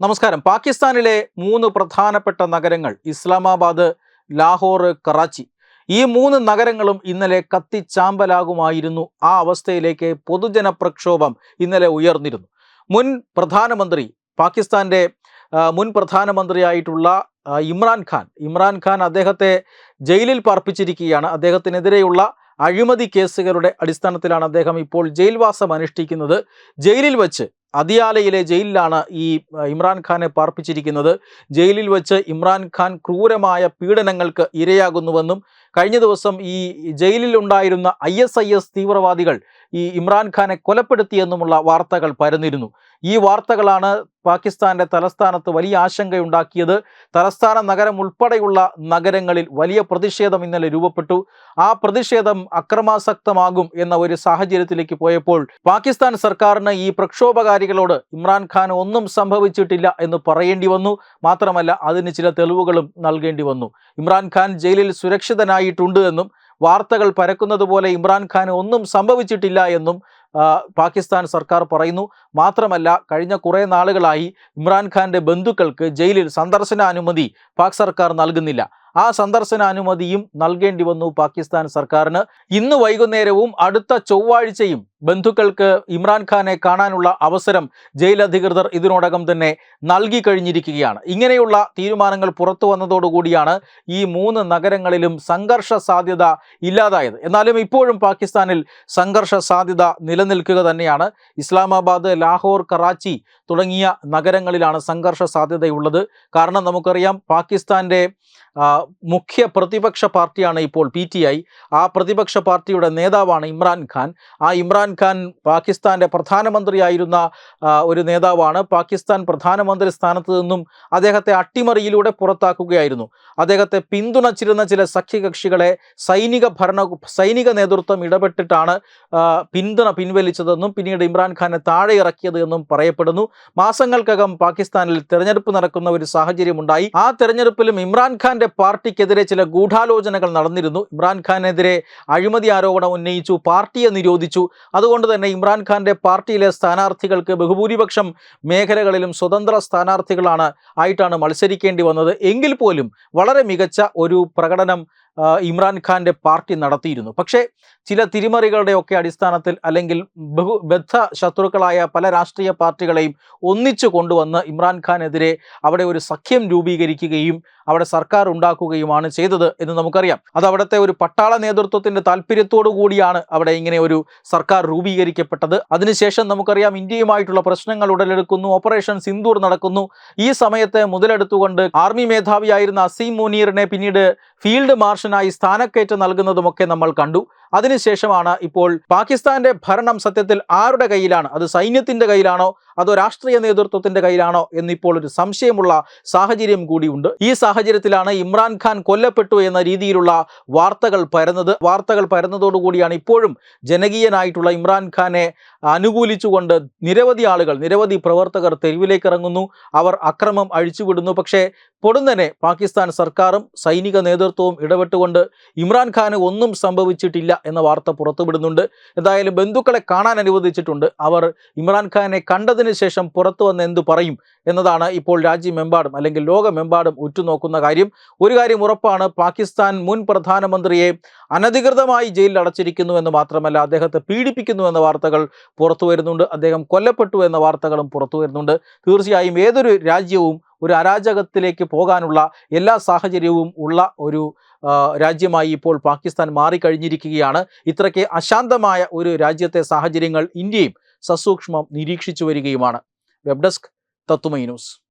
നമസ്കാരം. പാകിസ്ഥാനിലെ മൂന്ന് പ്രധാനപ്പെട്ട നഗരങ്ങൾ ഇസ്ലാമാബാദ് ലാഹോർ കറാച്ചി. ഈ മൂന്ന് നഗരങ്ങളും ഇന്നലെ കത്തിച്ചാമ്പലാകുമായിരുന്നു. ആ അവസ്ഥയിലേക്ക് പൊതുജന പ്രക്ഷോഭം ഇന്നലെ ഉയർന്നിരുന്നു. മുൻ പ്രധാനമന്ത്രി പാകിസ്ഥാന്റെ മുൻ പ്രധാനമന്ത്രിയായിട്ടുള്ള ഇമ്രാൻഖാൻ ഇമ്രാൻഖാൻ അദ്ദേഹത്തെ ജയിലിൽ പാർപ്പിച്ചിരിക്കുകയാണ്. അദ്ദേഹത്തിനെതിരെയുള്ള അഴിമതി കേസുകളുടെ അടിസ്ഥാനത്തിലാണ് അദ്ദേഹം ഇപ്പോൾ ജയിൽവാസം അനുഷ്ഠിക്കുന്നത്. ജയിലിൽ വെച്ച് അതിയാലയിലെ ജയിലിലാണ് ഈ ഇമ്രാൻഖാനെ പാർപ്പിച്ചിരിക്കുന്നത്. ജയിലിൽ വെച്ച് ഇമ്രാൻഖാൻ ക്രൂരമായ പീഡനങ്ങൾക്ക് ഇരയാകുന്നുവെന്നും കഴിഞ്ഞ ദിവസം ഈ ജയിലിൽ ഉണ്ടായിരുന്ന ഐ എസ് ഐ എസ് തീവ്രവാദികൾ ഈ ഇമ്രാൻഖാനെ കൊലപ്പെടുത്തിയെന്നുമുള്ള വാർത്തകൾ പരന്നിരുന്നു. ഈ വാർത്തകളാണ് പാകിസ്ഥാന്റെ തലസ്ഥാനത്ത് വലിയ ആശങ്കയുണ്ടാക്കിയത്. തലസ്ഥാന നഗരം ഉൾപ്പെടെയുള്ള നഗരങ്ങളിൽ വലിയ പ്രതിഷേധം ഇന്നലെ രൂപപ്പെട്ടു. ആ പ്രതിഷേധം അക്രമാസക്തമാകും എന്ന ഒരു സാഹചര്യത്തിലേക്ക് പോയപ്പോൾ പാകിസ്ഥാൻ സർക്കാരിന് ഈ പ്രക്ഷോഭകാരികളോട് ഇമ്രാൻഖാൻ ഒന്നും സംഭവിച്ചിട്ടില്ല എന്ന് പറയേണ്ടി വന്നു. മാത്രമല്ല അതിന് ചില തെളിവുകളും നൽകേണ്ടി വന്നു. ഇമ്രാൻഖാൻ ജയിലിൽ സുരക്ഷിതനായിട്ടുണ്ട് എന്നും വാർത്തകൾ പരക്കുന്നത് പോലെ ഇമ്രാൻഖാന് ഒന്നും സംഭവിച്ചിട്ടില്ല എന്നും പാകിസ്ഥാൻ സർക്കാർ പറയുന്നു. മാത്രമല്ല കഴിഞ്ഞ കുറേ നാളുകളായി ഇമ്രാൻഖാന്റെ ബന്ധുക്കൾക്ക് ജയിലിൽ സന്ദർശനാനുമതി പാക് സർക്കാർ നൽകുന്നില്ല. ആ സന്ദർശന അനുമതിയും നൽകേണ്ടി വന്നു പാകിസ്ഥാൻ സർക്കാരിന്. ഇന്ന് വൈകുന്നേരവും അടുത്ത ചൊവ്വാഴ്ചയും ബന്ധുക്കൾക്ക് ഇമ്രാൻഖാനെ കാണാനുള്ള അവസരം ജയിൽ അധികൃതർ ഇതിനോടകം തന്നെ നൽകി കഴിഞ്ഞിരിക്കുകയാണ്. ഇങ്ങനെയുള്ള തീരുമാനങ്ങൾ പുറത്തു വന്നതോടുകൂടിയാണ് ഈ മൂന്ന് നഗരങ്ങളിലും സംഘർഷ സാധ്യത ഇല്ലാതായത്. എന്നാലും ഇപ്പോഴും പാകിസ്ഥാനിൽ സംഘർഷ സാധ്യത നിലനിൽക്കുക തന്നെയാണ്. ഇസ്ലാമാബാദ് ലാഹോർ കറാച്ചി തുടങ്ങിയ നഗരങ്ങളിലാണ് സംഘർഷ സാധ്യതയുള്ളത് കാരണം നമുക്കറിയാം പാകിസ്ഥാന്റെ മുഖ്യ പ്രതിപക്ഷ പാർട്ടിയാണ് ഇപ്പോൾ പി ടി ഐ. ആ പ്രതിപക്ഷ പാർട്ടിയുടെ നേതാവാണ് ഇമ്രാൻഖാൻ ആ ഇമ്രാൻഖാൻ പാകിസ്ഥാന്റെ പ്രധാനമന്ത്രിയായിരുന്ന ഒരു നേതാവാണ്. പാകിസ്ഥാൻ പ്രധാനമന്ത്രി സ്ഥാനത്ത് നിന്നും അദ്ദേഹത്തെ അട്ടിമറിയിലൂടെ പുറത്താക്കുകയായിരുന്നു. അദ്ദേഹത്തെ പിന്തുണച്ചിരുന്ന ചില സഖ്യകക്ഷികളെ സൈനിക ഭരണ സൈനിക നേതൃത്വം ഇടപെട്ടിട്ടാണ് പിന്തുണ പിൻവലിച്ചതെന്നും പിന്നീട് ഇമ്രാൻഖാനെ താഴെ ഇറക്കിയത് എന്നും പറയപ്പെടുന്നു. മാസങ്ങൾക്കകം പാകിസ്ഥാനിൽ തെരഞ്ഞെടുപ്പ് നടക്കുന്ന ഒരു സാഹചര്യമുണ്ടായി. ആ തെരഞ്ഞെടുപ്പിലും ഇമ്രാൻഖാന്റെ പാർട്ടിക്കെതിരെ ചില ഗൂഢാലോചനകൾ നടന്നിരുന്നു. ഇമ്രാൻഖാനെതിരെ അഴിമതി ആരോപണം ഉന്നയിച്ചു പാർട്ടിയെ നിരോധിച്ചു. അതുകൊണ്ട് തന്നെ ഇമ്രാൻഖാന്റെ പാർട്ടിയിലെ സ്ഥാനാർത്ഥികൾക്ക് ബഹുഭൂരിപക്ഷം മേഖലകളിലും സ്വതന്ത്ര സ്ഥാനാർത്ഥികളാണ് ആയിട്ടാണ് മത്സരിക്കേണ്ടി വന്നത്. എങ്കിൽ പോലും വളരെ മികച്ച ഒരു പ്രകടനം ഇമ്രാൻഖാന്റെ പാർട്ടി നടത്തിയിരുന്നു. പക്ഷേ ചില തിരിമറികളുടെ ഒക്കെ അടിസ്ഥാനത്തിൽ അല്ലെങ്കിൽ ബഹു ബദ്ധ ശത്രുക്കളായ പല രാഷ്ട്രീയ പാർട്ടികളെയും ഒന്നിച്ചു കൊണ്ടുവന്ന് ഇമ്രാൻഖാനെതിരെ അവിടെ ഒരു സഖ്യം രൂപീകരിക്കുകയും അവിടെ സർക്കാർ ഉണ്ടാക്കുകയുമാണ് ചെയ്തത് എന്ന് നമുക്കറിയാം. അത് അവിടുത്തെ ഒരു പട്ടാള നേതൃത്വത്തിന്റെ താല്പര്യത്തോടു കൂടിയാണ് അവിടെ ഇങ്ങനെ ഒരു സർക്കാർ രൂപീകരിക്കപ്പെട്ടത്. അതിനുശേഷം നമുക്കറിയാം ഇന്ത്യയുമായിട്ടുള്ള പ്രശ്നങ്ങൾ ഉടലെടുക്കുന്നു ഓപ്പറേഷൻ സിന്ദൂർ നടക്കുന്നു. ഈ സമയത്തെ മുതലെടുത്തുകൊണ്ട് ആർമി മേധാവിയായിരുന്ന അസീം മുനീറിനെ പിന്നീട് ഫീൽഡ് മാർഷനായി സ്ഥാനക്കയറ്റം നൽകുന്നതുമൊക്കെ നമ്മൾ കണ്ടു. അതിനുശേഷമാണ് ഇപ്പോൾ പാകിസ്ഥാന്റെ ഭരണം സത്യത്തിൽ ആരുടെ കയ്യിലാണ്? അത് സൈന്യത്തിന്റെ കയ്യിലാണോ? അതോ രാഷ്ട്രീയ നേതൃത്വത്തിന്റെ കയ്യിലാണോ? എന്നിപ്പോൾ ഒരു സംശയമുള്ള സാഹചര്യം കൂടിയുണ്ട്. ഈ സാഹചര്യത്തിലാണ് ഇമ്രാൻഖാൻ കൊല്ലപ്പെട്ടു എന്ന രീതിയിലുള്ള വാർത്തകൾ പരന്നത്. വാർത്തകൾ പരന്നതോടുകൂടിയാണ് ഇപ്പോഴും ജനകീയനായിട്ടുള്ള ഇമ്രാൻഖാനെ അനുകൂലിച്ചുകൊണ്ട് നിരവധി ആളുകൾ നിരവധി പ്രവർത്തകർ തെരുവിലേക്ക് ഇറങ്ങുന്നു അവർ അക്രമം അഴിച്ചുവിടുന്നു. പക്ഷേ പൊടുന്നനെ പാകിസ്ഥാൻ സർക്കാരും സൈനിക നേതൃത്വവും ഇടപെട്ടുകൊണ്ട് ഇമ്രാൻഖാന് ഒന്നും സംഭവിച്ചിട്ടില്ല എന്ന വാർത്ത പുറത്തുവിടുന്നുണ്ട്. എന്തായാലും ബന്ധുക്കളെ കാണാൻ അനുവദിച്ചിട്ടുണ്ട്. അവർ ഇമ്രാൻഖാനെ കണ്ടതിന് ശേഷം പുറത്തു വന്ന് എന്തു പറയും എന്നതാണ് ഇപ്പോൾ രാജ്യമെമ്പാടും അല്ലെങ്കിൽ ലോകമെമ്പാടും ഉറ്റുനോക്കുന്ന കാര്യം. ഒരു കാര്യം ഉറപ്പാണ് പാകിസ്ഥാൻ മുൻ പ്രധാനമന്ത്രിയെ അനധികൃതമായി ജയിലിൽ അടച്ചിരിക്കുന്നു എന്ന് മാത്രമല്ല അദ്ദേഹത്തെ പീഡിപ്പിക്കുന്നു എന്ന വാർത്തകൾ പുറത്തു വരുന്നുണ്ട്. അദ്ദേഹം കൊല്ലപ്പെട്ടു എന്ന വാർത്തകളും പുറത്തു വരുന്നുണ്ട്. തീർച്ചയായും ഏതൊരു രാജ്യവും ഒരു അരാജകത്തിലേക്ക് പോകാനുള്ള എല്ലാ സാഹചര്യവും ഉള്ള ഒരു രാജ്യമായി ഇപ്പോൾ പാകിസ്ഥാൻ മാറിക്കഴിഞ്ഞിരിക്കുകയാണ്. ഇത്രയ്ക്ക് അശാന്തമായ ഒരു രാജ്യത്തെ സാഹചര്യങ്ങൾ ഇന്ത്യയും സസൂക്ഷ്മം നിരീക്ഷിച്ചു വരികയുമാണ്. വെബ് ഡെസ്ക് തത്തുമൈ ന്യൂസ്.